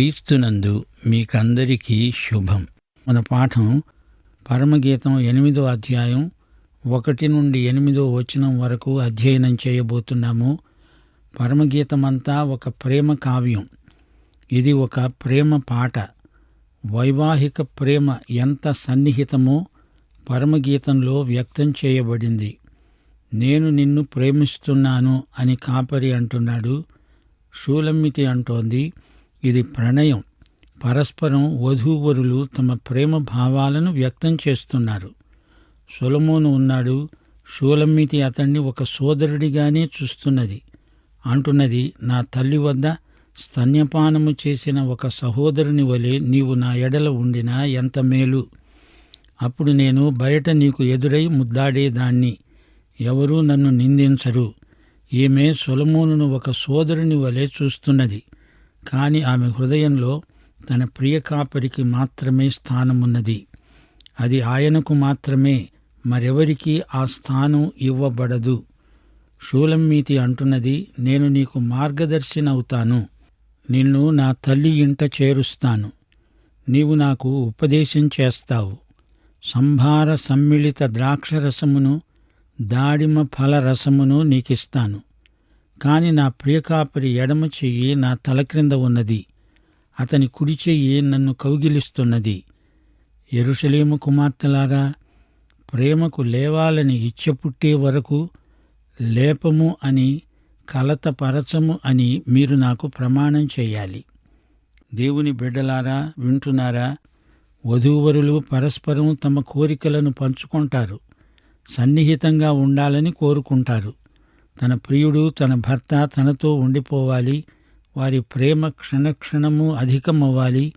క్రీస్తునందు మీకందరికీ శుభం. మన పాఠం పరమగీతం ఎనిమిదో అధ్యాయం ఒకటి నుండి ఎనిమిదో వచనం వరకు అధ్యయనం చేయబోతున్నాము. పరమగీతమంతా ఒక ప్రేమ కావ్యం. ఇది ఒక ప్రేమ పాట. వైవాహిక ప్రేమ ఎంత సన్నిహితమో పరమగీతంలో వ్యక్తం చేయబడింది. నేను నిన్ను ప్రేమిస్తున్నాను అని కాపరి అంటున్నాడు. షూలమ్మితి అంటోంది. ఇది ప్రణయం. పరస్పరం వధూవరులు తమ ప్రేమ భావాలను వ్యక్తం చేస్తున్నారు. సొలమోను ఉన్నాడు షూలమ్మితి అతన్ని ఒక సోదరుడిగానే చూస్తున్నది. అంటున్నది నా తల్లి వద్ద స్తన్యపానము చేసిన ఒక సహోదరుని వలె నీవు నా ఎడల ఉండినా ఎంత మేలు? అప్పుడు నేను బయట నీకు ఎదురై ముద్దాడేదాన్ని. ఎవరూ నన్ను నిందించరు. ఈమె సొలమోనును ఒక సోదరుని వలె చూస్తున్నది. కాని ఆమె హృదయంలో తన ప్రియ కాపరికి మాత్రమే స్థానమున్నది. అది ఆయనకు మాత్రమే మరెవరికీ ఆ స్థానం ఇవ్వబడదు. షూలమ్మీతి అంటున్నది నేను నీకు మార్గదర్శినవుతాను. నిన్ను నా తల్లి ఇంట చేరుస్తాను. నీవు నాకు ఉపదేశం చేస్తావు. సంభార సమ్మిళిత ద్రాక్షరసమును దాడిమ ఫల రసమును నీకిస్తాను. కాని నా ప్రియకాపరి ఎడమ చెయ్యి నా తల క్రింద ఉన్నది. అతని కుడి చెయ్యి నన్ను కౌగిలిస్తున్నది. ఎరుషలేము కుమార్తెలారా ప్రేమకు లేవాలని ఇచ్చ పుట్టే వరకు లేపము అని కలతపరచము అని మీరు నాకు ప్రమాణం చేయాలి. దేవుని బిడ్డలారా వింటున్నారా? వధూవరులు పరస్పరం తమ కోరికలను పంచుకుంటారు. సన్నిహితంగా ఉండాలని కోరుకుంటారు. తన ప్రియుడు తన భర్త తనతో ఉండిపోవాలి. వారి ప్రేమ క్షణక్షణము అధికమవ్వాలి.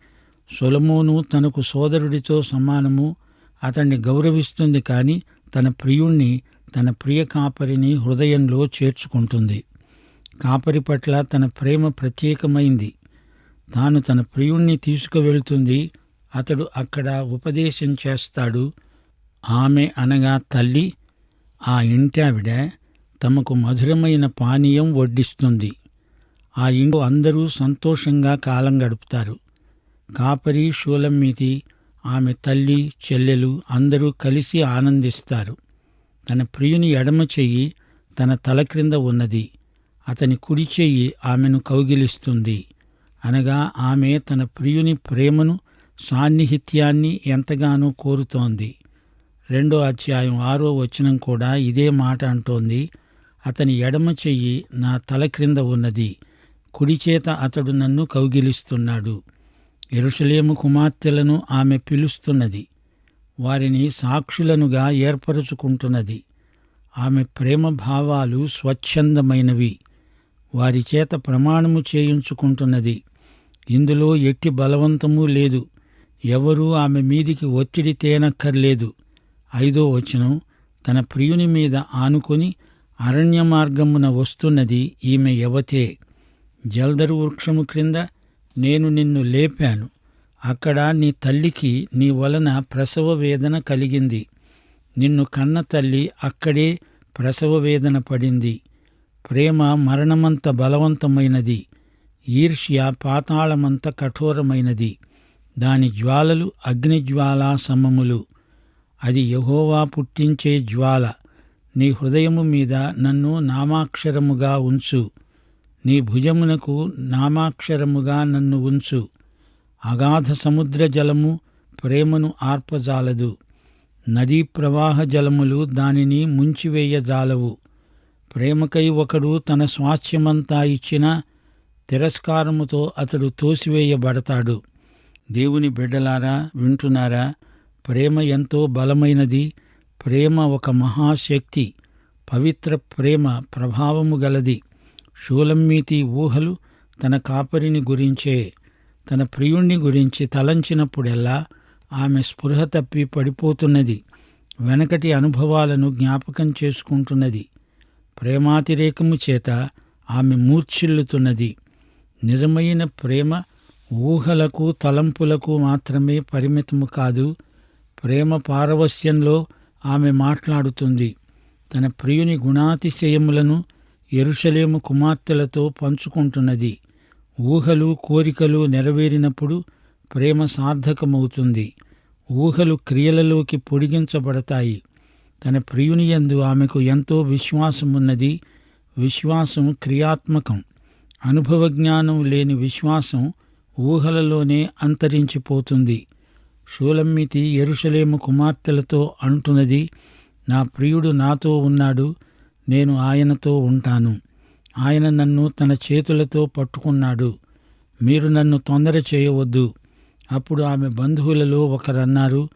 సొలమోను తనకు సోదరుడితో సమానము. అతన్ని గౌరవిస్తుంది కానీ తన ప్రియుణ్ణి తన ప్రియ కాపరిని హృదయంలో చేర్చుకుంటుంది. కాపరి పట్ల తన ప్రేమ ప్రత్యేకమైంది. తాను తన ప్రియుణ్ణి తీసుకువెళ్తుంది. అతడు అక్కడ ఉపదేశం చేస్తాడు. ఆమె అనగా తల్లి ఆ ఇంటావిడ తమకు మధురమైన పానీయం వడ్డిస్తుంది. ఆ ఇంట్లో అందరూ సంతోషంగా కాలం గడుపుతారు. కాపరి షూలమ్మీతి ఆమె తల్లి చెల్లెలు అందరూ కలిసి ఆనందిస్తారు. తన ప్రియుని ఎడమ చెయ్యి తన తల క్రింద ఉన్నది. అతని కుడి చెయ్యి ఆమెను కౌగిలిస్తుంది. అనగా ఆమె తన ప్రియుని ప్రేమను సాన్నిహిత్యాన్ని ఎంతగానో కోరుతోంది. రెండో అధ్యాయం ఆరో వచనం కూడా ఇదే మాట అంటోంది. అతని ఎడమ చెయ్యి నా తల క్రింద ఉన్నది. కుడి చేత అతడు నన్ను కౌగిలిస్తున్నాడు. ఎరుషలేము కుమార్తెలను ఆమె పిలుస్తున్నది. వారిని సాక్షులనుగా ఏర్పరుచుకుంటున్నది. ఆమె ప్రేమ భావాలు స్వచ్ఛందమైనవి. వారి చేత ప్రమాణము చేయించుకుంటున్నది. ఇందులో ఎట్టి బలవంతమూ లేదు. ఎవరూ ఆమె మీదికి ఒత్తిడి తేనక్కర్లేదు. ఐదో వచనం తన ప్రియుని మీద ఆనుకొని అరణ్య మార్గమున వస్తున్నది ఈమె యవతే. జల్దరు వృక్షము క్రింద నేను నిన్ను లేపాను. అక్కడ నీ తల్లికి నీ వలన ప్రసవ వేదన కలిగింది. నిన్ను కన్న తల్లి అక్కడే ప్రసవ వేదన పడింది. ప్రేమ మరణమంత బలవంతమైనది. ఈర్ష్య పాతాళమంత కఠోరమైనది. దాని జ్వాలలు అగ్నిజ్వాలా సమములు అది యహోవా పుట్టించే జ్వాల. నీ హృదయము మీద నన్ను నామాక్షరముగా ఉంచు. నీ భుజమునకు నామాక్షరముగా నన్ను ఉంచు. అగాధ సముద్ర జలము ప్రేమను ఆర్పజాలదు. నదీ ప్రవాహ జలములు దానిని ముంచివేయజాలవు. ప్రేమకై ఒకడు తన స్వాస్థ్యమంతా ఇచ్చిన తిరస్కారముతో అతడు తోసివేయబడతాడు. దేవుని బిడ్డలారా వింటున్నారా? ప్రేమ ఎంతో బలమైనది. ప్రేమ ఒక మహాశక్తి పవిత్ర ప్రేమ ప్రభావము గలది. షూలమ్మీతి ఊహలు తన కాపరిని గురించే తన ప్రియుణ్ణి గురించి తలంచినప్పుడెల్లా ఆమె స్పృహ తప్పి పడిపోతున్నది వెనకటి అనుభవాలను జ్ఞాపకం చేసుకుంటున్నది. ప్రేమాతిరేకము చేత ఆమె మూర్ఛిల్లుతున్నది. నిజమైన ప్రేమ ఊహలకు తలంపులకు మాత్రమే పరిమితము కాదు ప్రేమ పారవస్యంలో ఆమె మాట్లాడుతుంది. తన ప్రియుని గుణాతిశయములను ఎరుషలేము కుమార్తెలతో పంచుకుంటున్నది. ఊహలు కోరికలు నెరవేరినప్పుడు ప్రేమ సార్థకమవుతుంది. ఊహలు క్రియలలోకి పొడిగించబడతాయి. తన ప్రియుని యందు ఆమెకు ఎంతో విశ్వాసమున్నది. విశ్వాసం క్రియాత్మకం. అనుభవ జ్ఞానం లేని విశ్వాసం ఊహలలోనే అంతరించిపోతుంది. షూలమ్మితి ఎరుషలేము కుమార్తెలతో అంటున్నది నా ప్రియుడు నాతో ఉన్నాడు నేను ఆయనతో ఉంటాను. ఆయన నన్ను తన చేతులతో పట్టుకున్నాడు. మీరు నన్ను తొందర చేయవద్దు. అప్పుడు ఆమె బంధువులలో ఒకరన్నారు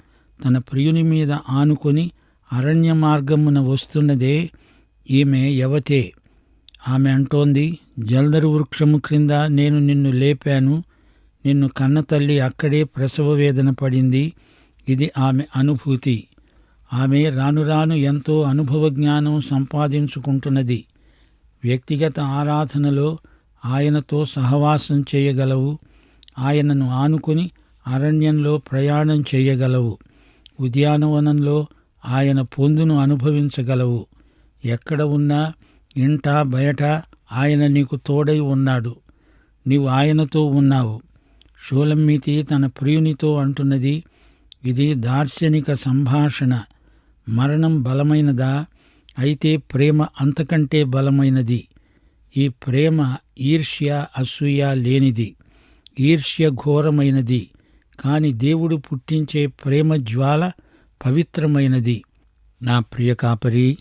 తన ప్రియుని మీద ఆనుకొని అరణ్య మార్గమున వస్తున్నదే ఈమె యవతే. ఆమె అంటోంది జల్దరు వృక్షము క్రింద నేను నిన్ను లేపాను నిన్ను కన్నతల్లి అక్కడే ప్రసవ వేదన పడింది. ఇది ఆమె అనుభూతి. ఆమె రాను రాను ఎంతో అనుభవ జ్ఞానం సంపాదించుకుంటున్నది. వ్యక్తిగత ఆరాధనలో ఆయనతో సహవాసం చేయగలవు. ఆయనను ఆనుకుని అరణ్యంలో ప్రయాణం చేయగలవు. ఉద్యానవనంలో ఆయన పొందును అనుభవించగలవు. ఎక్కడ ఉన్నా ఇంట బయట ఆయన నీకు తోడై ఉన్నాడు. నీవు ఆయనతో ఉన్నావు. షూలమ్మితి తన ప్రియునితో అంటున్నది ఇది దార్శనిక సంభాషణ. మరణం బలమైనదా? అయితే ప్రేమ అంతకంటే బలమైనది. ఈ ప్రేమ ఈర్ష్య అసూయ లేనిది. ఈర్ష్య ఘోరమైనది. కాని దేవుడు పుట్టించే ప్రేమ జ్వాల పవిత్రమైనది. నా ప్రియ కాపరి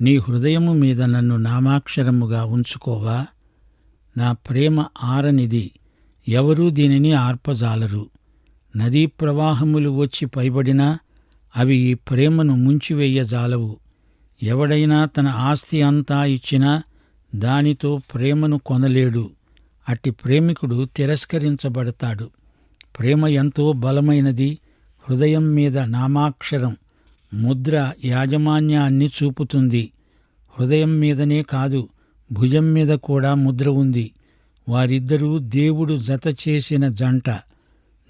నీ హృదయము మీద నన్ను నామాక్షరముగా ఉంచుకోవా? నా ప్రేమ ఆరనిది. ఎవరూ దీనిని ఆర్పజాలరు. నదీ ప్రవాహములు వచ్చి పైబడినా అవి ఈ ప్రేమను ముంచివేయజాలవు. ఎవడైనా తన ఆస్తి అంతా ఇచ్చినా దానితో ప్రేమను కొనలేడు. అట్టి ప్రేమికుడు తిరస్కరించబడతాడు. ప్రేమ ఎంతో బలమైనది హృదయం మీద నామాక్షరం ముద్ర యాజమాన్యాన్ని చూపుతుంది. హృదయం మీదనే కాదు భుజం మీద కూడా ముద్ర ఉంది. వారిద్దరూ దేవుడు జత చేసిన జంట.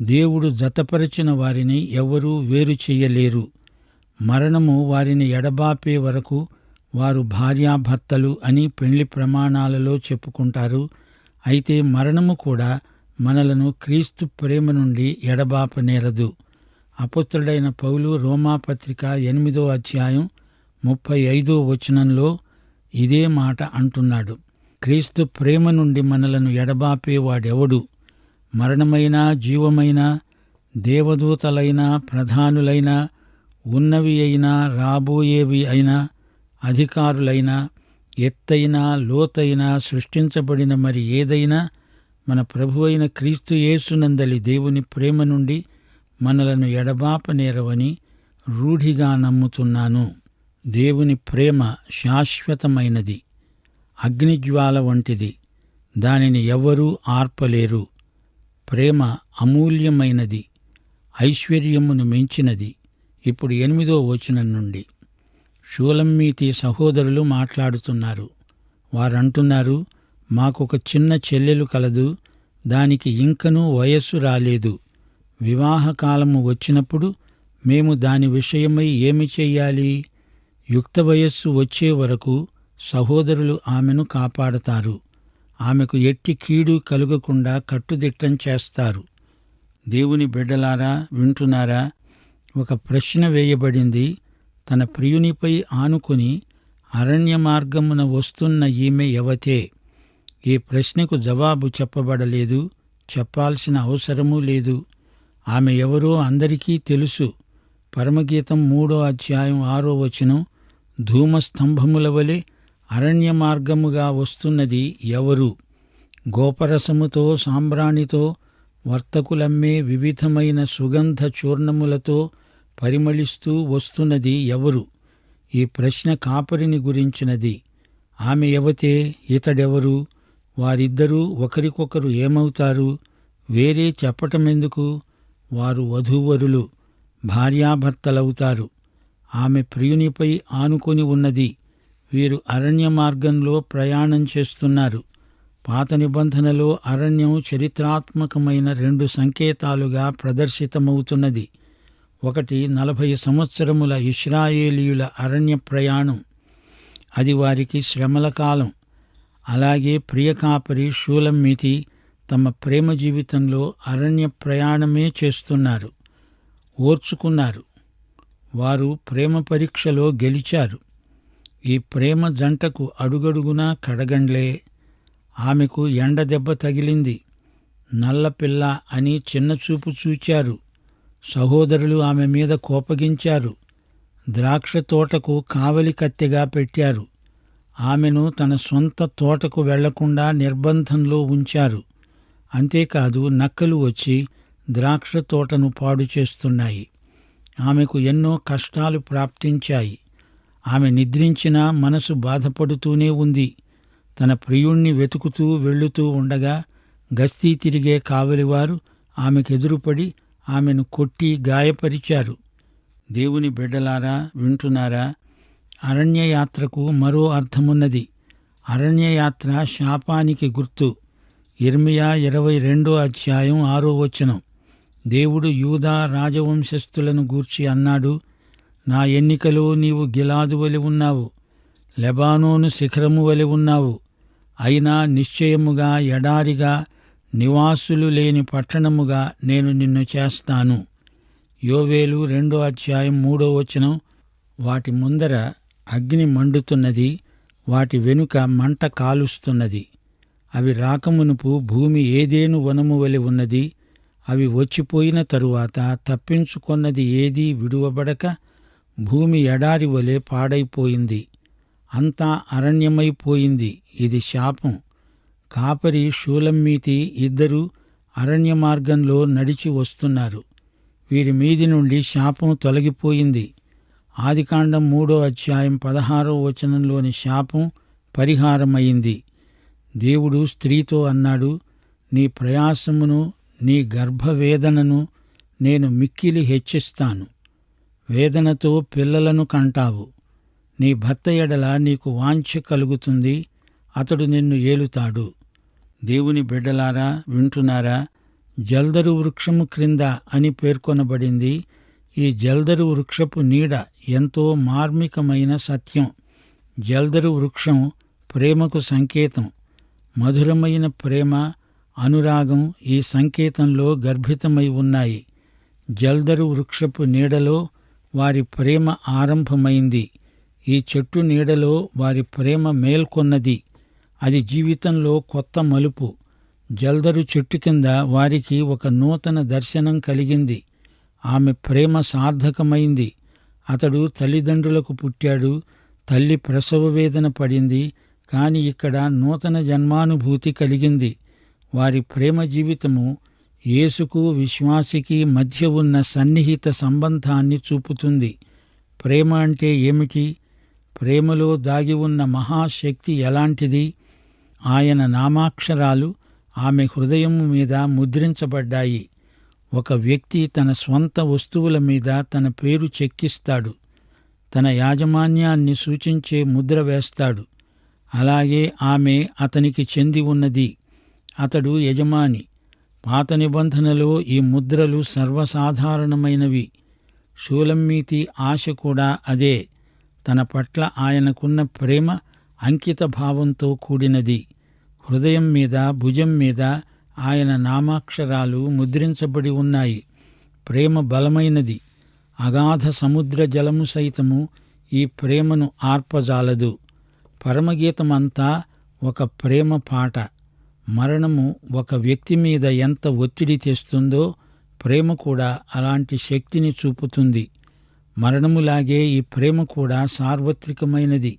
దేవుడు జతపరిచిన వారిని ఎవరూ వేరు చెయ్యలేరు మరణము వారిని ఎడబాపే వరకు వారు భార్యాభర్తలు అని పెళ్ళి ప్రమాణాలలో చెప్పుకుంటారు. అయితే మరణము కూడా మనలను క్రీస్తు ప్రేమ నుండి ఎడబాపనేరదు అపుత్రుడైన పౌలు రోమాపత్రిక ఎనిమిదో అధ్యాయం ముప్పై ఐదో వచనంలో ఇదే మాట అంటున్నాడు. క్రీస్తు ప్రేమ నుండి మనలను ఎడబాపేవాడెవడు? మరణమైనా జీవమైనా దేవదూతలైనా ప్రధానులైనా ఉన్నవి అయినా రాబోయేవి అయినా అధికారులైనా ఎత్తైనా లోతైనా సృష్టించబడిన మరి ఏదైనా మన ప్రభు అయిన క్రీస్తు యేసునందలి దేవుని ప్రేమ నుండి మనలను ఎడబాపనేరవని రూఢిగా నమ్ముతున్నాను. దేవుని ప్రేమ శాశ్వతమైనది. అగ్నిజ్వాల వంటిది. దానిని ఎవ్వరూ ఆర్పలేరు. ప్రేమ అమూల్యమైనది. ఐశ్వర్యమును మించినది. ఇప్పుడు ఎనిమిదో వచనం నుండి. షూలమ్మీతి సహోదరులు మాట్లాడుతున్నారు. వారంటున్నారు మాకొక చిన్న చెల్లెలు కలదు. దానికి ఇంకనూ వయస్సు రాలేదు. వివాహకాలము వచ్చినప్పుడు మేము దాని విషయమై ఏమి చెయ్యాలి? యుక్త వయస్సు వచ్చే వరకు సహోదరులు ఆమెను కాపాడతారు. ఆమెకు ఎట్టి కీడు కలుగకుండా కట్టుదిట్టం చేస్తారు. దేవుని బిడ్డలారా వింటున్నారా? ఒక ప్రశ్న వేయబడింది. తన ప్రియునిపై ఆనుకుని అరణ్య మార్గమున వస్తున్న ఈమె యవతే ఈ ప్రశ్నకు జవాబు చెప్పబడలేదు. చెప్పాల్సిన అవసరమూ లేదు. ఆమె ఎవరో అందరికీ తెలుసు. పరమగీతం మూడో అధ్యాయం ఆరో వచనం ధూమస్తంభముల వలె అరణ్య మార్గముగా వస్తున్నది ఎవరు? గోపరసముతో సాంబ్రాణితో వర్తకులమ్మే వివిధమైన సుగంధ చూర్ణములతో పరిమళిస్తూ వస్తున్నది ఎవరు? ఈ ప్రశ్న కాపరిని గురించినది. ఆమె ఎవతే? ఇతడెవరు? వారిద్దరూ ఒకరికొకరు ఏమవుతారు? వేరే చెప్పటమెందుకు? వారు వధూవరులు భార్యాభర్తలవుతారు. ఆమె ప్రియునిపై ఆనుకొని ఉన్నది. వీరు అరణ్య మార్గంలో ప్రయాణం చేస్తున్నారు. పాత నిబంధనలో అరణ్యం చరిత్రాత్మకమైన రెండు సంకేతాలుగా ప్రదర్శితమవుతున్నది. ఒకటి నలభై సంవత్సరముల ఇస్రాయేలీయుల అరణ్య ప్రయాణం. అది వారికి శ్రమల కాలం. అలాగే ప్రియకాపరి షూలమ్మితి తమ ప్రేమ జీవితంలో అరణ్య ప్రయాణమే చేస్తున్నారు. ఓర్చుకున్నారు. వారు ప్రేమ పరీక్షలో గెలిచారు. ఈ ప్రేమ జంటకు అడుగడుగునా కడగండ్లే. ఆమెకు ఎండ దెబ్బ తగిలింది. నల్లపిల్ల అని చిన్నచూపు చూచారు. సహోదరులు ఆమె మీద కోపగించారు. ద్రాక్ష తోటకు కావలి కత్తెగా పెట్టారు. ఆమెను తన సొంత తోటకు వెళ్ళకుండా నిర్బంధంలో ఉంచారు. అంతేకాదు నక్కలు వచ్చి ద్రాక్ష తోటను పాడు చేస్తున్నాయి. ఆమెకు ఎన్నో కష్టాలు ప్రాప్తించాయి. ఆమె నిద్రించినా మనసు బాధపడుతూనే ఉంది. తన ప్రియుణ్ణి వెతుకుతూ వెళ్ళుతూ ఉండగా గస్తీ తిరిగే కావలివారు ఆమెకెదురుపడి ఆమెను కొట్టి గాయపరిచారు. దేవుని బిడ్డలారా వింటున్నారా? అరణ్యయాత్రకు మరో అర్థమున్నది. అరణ్యయాత్ర శాపానికి గుర్తు. ఇర్మియా ఇరవై రెండో అధ్యాయం ఆరో వచనం. దేవుడు యూదా రాజవంశస్థులను గూర్చి అన్నాడు నా ఎన్నికలో నీవు గిలాదు వలి ఉన్నావు. లెబానోను శిఖరము వలి ఉన్నావు. అయినా నిశ్చయముగా ఎడారిగా నివాసులు లేని పట్టణముగా నేను నిన్ను చేస్తాను. యోవేలు రెండో అధ్యాయం మూడో వచనం వాటి ముందర అగ్ని మండుతున్నది వాటి వెనుక మంట కాలుస్తున్నది. అవి రాకమునుపు భూమి ఏదేను వనము వలె ఉన్నది అవి వచ్చిపోయిన తరువాత తప్పించుకొన్నది ఏదీ విడువబడక భూమి ఎడారి వలె పాడైపోయింది. అంతా అరణ్యమైపోయింది ఇది శాపం. కాపరి షూలమ్మీతి ఇద్దరూ అరణ్య మార్గంలో నడిచి వస్తున్నారు. వీరి మీది నుండి శాపం తొలగిపోయింది. ఆదికాండం మూడో అధ్యాయం పదహారో వచనంలోని శాపం పరిహారమైంది. దేవుడు స్త్రీతో అన్నాడు నీ ప్రయాసమును నీ గర్భవేదనను నేను మిక్కిలి హెచ్చిస్తాను. వేదనతో పిల్లలను కంటావు. నీ భర్త ఎడల నీకు వాంఛ కలుగుతుంది. అతడు నిన్ను ఏలుతాడు. దేవుని బిడ్డలారా వింటున్నారా? జల్దరు వృక్షము క్రింద అని పేర్కొనబడింది. ఈ జల్దరు వృక్షపు నీడ ఎంతో మార్మికమైన సత్యం. జల్దరు వృక్షం ప్రేమకు సంకేతం. మధురమైన ప్రేమ అనురాగం ఈ సంకేతంలో గర్భితమై ఉన్నాయి. జల్దరు వృక్షపు నీడలో వారి ప్రేమ ఆరంభమైంది. ఈ చెట్టు నీడలో వారి ప్రేమ మేల్కొన్నది. అది జీవితంలో కొత్త మలుపు. జల్దరు చెట్టు కింద వారికి ఒక నూతన దర్శనం కలిగింది. ఆమె ప్రేమ సార్థకమైంది. అతడు తల్లిదండ్రులకు పుట్టాడు. తల్లి ప్రసవ వేదన పడింది. కాని ఇక్కడ నూతన జన్మానుభూతి కలిగింది. వారి ప్రేమ జీవితము యేసుకు విశ్వాసికి మధ్య ఉన్న సన్నిహిత సంబంధాన్ని చూపుతుంది. ప్రేమ అంటే ఏమిటి? ప్రేమలో దాగి ఉన్న మహాశక్తి ఎలాంటిది? ఆయన నామాక్షరాలు ఆమె హృదయం మీద ముద్రించబడ్డాయి. ఒక వ్యక్తి తన స్వంత వస్తువుల మీద తన పేరు చెక్కిస్తాడు. తన యాజమాన్యాన్ని సూచించే ముద్ర వేస్తాడు. అలాగే ఆమె అతనికి చెంది ఉన్నది. అతడు యజమాని. పాత నిబంధనలో ఈ ముద్రలు సర్వసాధారణమైనవి. షూలమ్మీతి ఆశ కూడా అదే. తన పట్ల ఆయనకున్న ప్రేమ అంకిత భావంతో కూడినది. హృదయం మీద భుజం మీద ఆయన నామాక్షరాలు ముద్రించబడి ఉన్నాయి. ప్రేమ బలమైనది. అగాధ సముద్ర జలము సైతము ఈ ప్రేమను ఆర్పజాలదు. పరమగీతమంతా ఒక ప్రేమ పాట. మరణము ఒక వ్యక్తి మీద ఎంత ఒత్తిడి తెస్తుందో ప్రేమ కూడా అలాంటి శక్తిని చూపుతుంది. మరణములాగే ఈ ప్రేమ కూడా సార్వత్రికమైనది.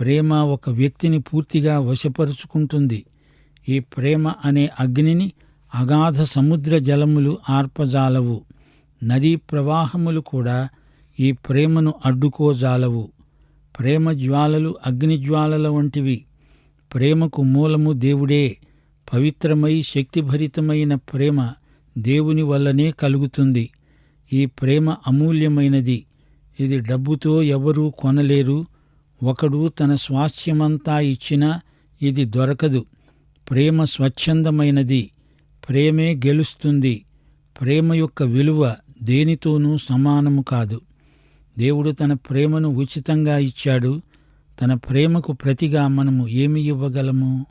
ప్రేమ ఒక వ్యక్తిని పూర్తిగా వశపరుచుకుంటుంది. ఈ ప్రేమ అనే అగ్నిని అగాధ సముద్ర జలములు ఆర్పజాలవు. నదీ ప్రవాహములు కూడా ఈ ప్రేమను అడ్డుకోజాలవు. ప్రేమ జ్వాలలు అగ్ని జ్వాలల వంటివి. ప్రేమకు మూలము దేవుడే. పవిత్రమై శక్తిభరితమైన ప్రేమ దేవుని వల్లనే కలుగుతుంది. ఈ ప్రేమ అమూల్యమైనది. ఇది డబ్బుతో ఎవరూ కొనలేరు. ఒకడు తన స్వాస్థ్యమంతా ఇచ్చినా ఇది దొరకదు. ప్రేమ స్వచ్ఛందమైనది. ప్రేమే గెలుస్తుంది. ప్రేమ యొక్క విలువ దేనితోనూ సమానము కాదు. దేవుడు తన ప్రేమను ఉచితంగా ఇచ్చాడు. తన ప్రేమకు ప్రతిగా మనము ఏమి ఇవ్వగలము?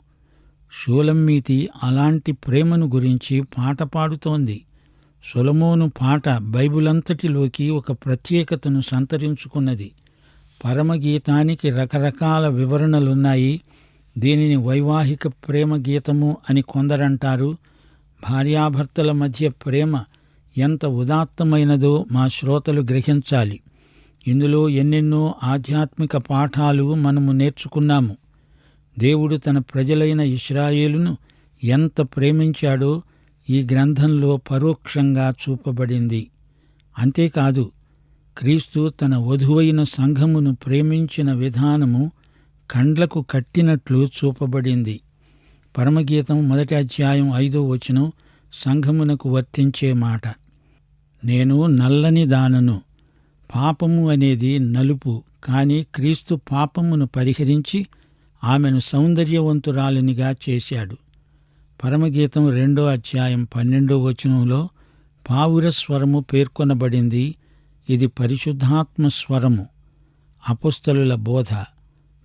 షూలమ్మీతి అలాంటి ప్రేమను గురించి పాట పాడుతోంది. సొలమోను పాట బైబిలంతటిలోకి ఒక ప్రత్యేకతను సంతరించుకున్నది. పరమగీతానికి రకరకాల వివరణలున్నాయి. దీనిని వైవాహిక ప్రేమ గీతము అని కొందరంటారు. భార్యాభర్తల మధ్య ప్రేమ ఎంత ఉదాత్తమైనదో మా శ్రోతలు గ్రహించాలి. ఇందులో ఎన్నెన్నో ఆధ్యాత్మిక పాఠాలు మనము నేర్చుకున్నాము. దేవుడు తన ప్రజలైన ఇస్రాయేలును ఎంత ప్రేమించాడో ఈ గ్రంథంలో పరోక్షంగా చూపబడింది. అంతేకాదు క్రీస్తు తన వధువైన సంఘమును ప్రేమించిన విధానము కండ్లకు కట్టినట్లు చూపబడింది. పరమగీతం మొదటి అధ్యాయం ఐదో వచనం సంఘమునకు వర్తించే మాట. నేను నల్లని దానను పాపము అనేది నలుపు కాని క్రీస్తు పాపమును పరిహరించి ఆమెను సౌందర్యవంతురాలినిగా చేశాడు. పరమగీతం రెండో అధ్యాయం పన్నెండో వచనంలో పావుర స్వరము పేర్కొనబడింది ఇది పరిశుద్ధాత్మ స్వరము అపుస్తలుల బోధ.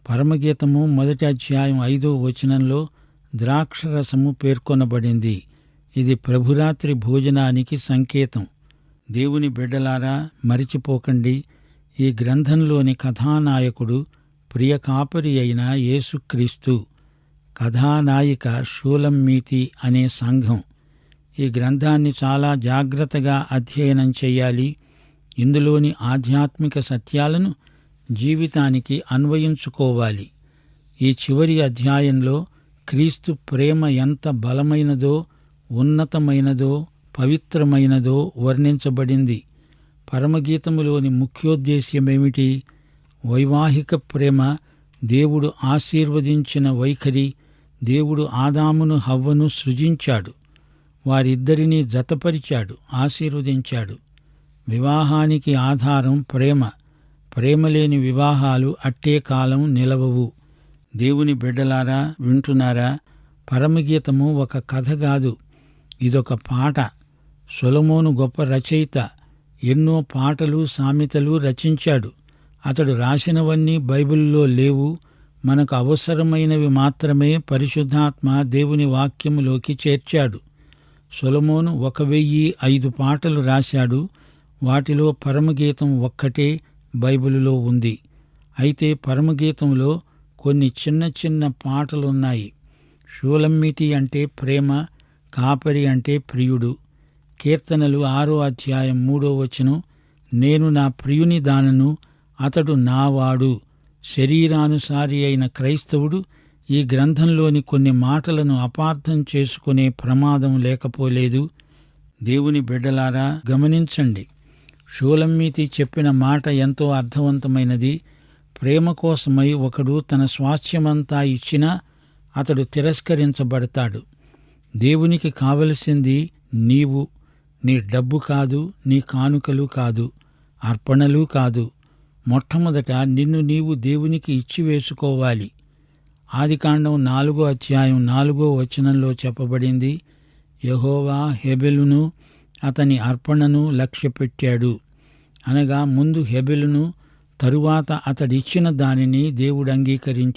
పరమగీతము మొదటి అధ్యాయం ఐదో వచనంలో ద్రాక్షరసము పేర్కొనబడింది ఇది ప్రభురాత్రి భోజనానికి సంకేతం. దేవుని బిడ్డలారా మరిచిపోకండి. ఈ గ్రంథంలోని కథానాయకుడు ప్రియ కాపరి అయిన యేసుక్రీస్తు. కథానాయిక షూలమ్మీతి అనే సంఘం. ఈ గ్రంథాన్ని చాలా జాగ్రత్తగా అధ్యయనం చేయాలి. ఇందులోని ఆధ్యాత్మిక సత్యాలను జీవితానికి అన్వయించుకోవాలి. ఈ చివరి అధ్యాయంలో క్రీస్తు ప్రేమ ఎంత బలమైనదో ఉన్నతమైనదో పవిత్రమైనదో వర్ణించబడింది. పరమగీతములోని ముఖ్యోద్దేశ్యమేమిటి? వైవాహిక ప్రేమ దేవుడు ఆశీర్వదించిన వైఖరి దేవుడు ఆదామును హవ్వను సృజించాడు. వారిద్దరినీ జతపరిచాడు ఆశీర్వదించాడు. వివాహానికి ఆధారం ప్రేమ. ప్రేమలేని వివాహాలు అట్టే కాలం నిలవవు. దేవుని బిడ్డలారా వింటున్నారా? పరమగీతము ఒక కథ కాదు. ఇదొక పాట. సొలమోను గొప్ప రచయిత. ఎన్నో పాటలు సామెతలు రచించాడు. అతడు రాసినవన్నీ బైబిల్లో లేవు. మనకు అవసరమైనవి మాత్రమే పరిశుద్ధాత్మ దేవుని వాక్యములోకి చేర్చాడు. సొలమోను ఒక వెయ్యి ఐదు పాటలు రాశాడు. వాటిలో పరమగీతం ఒక్కటే బైబిలులో ఉంది. అయితే పరమగీతంలో కొన్ని చిన్న చిన్న పాటలున్నాయి. షూలమ్మితి అంటే ప్రేమ కాపరి అంటే ప్రియుడు కీర్తనలు ఆరో అధ్యాయం మూడో వచనం నేను నా ప్రియుని దానను అతడు నావాడు. శరీరానుసారి అయిన క్రైస్తవుడు ఈ గ్రంథంలోని కొన్ని మాటలను అపార్థం చేసుకునే ప్రమాదం లేకపోలేదు. దేవుని బిడ్డలారా గమనించండి. షూలమ్మీతి చెప్పిన మాట ఎంతో అర్థవంతమైనది. ప్రేమ కోసమై ఒకడు తన స్వాస్థ్యమంతా ఇచ్చినా అతడు తిరస్కరించబడతాడు. దేవునికి కావలసింది నీవు. నీ డబ్బు కాదు నీ కానుకలు కాదు అర్పణలు కాదు. మొట్టమొదట నిన్ను నీవు దేవునికి ఇచ్చివేసుకోవాలి ఆదికాండం నాలుగో అధ్యాయం నాలుగో వచనంలో చెప్పబడింది యహోవా హెబెలును అతని అర్పణను లక్ష్యపెట్టాడు. అనగా ముందు హెబెలును తరువాత అతడిచ్చిన దానిని దేవుడు అంగీకరించాడు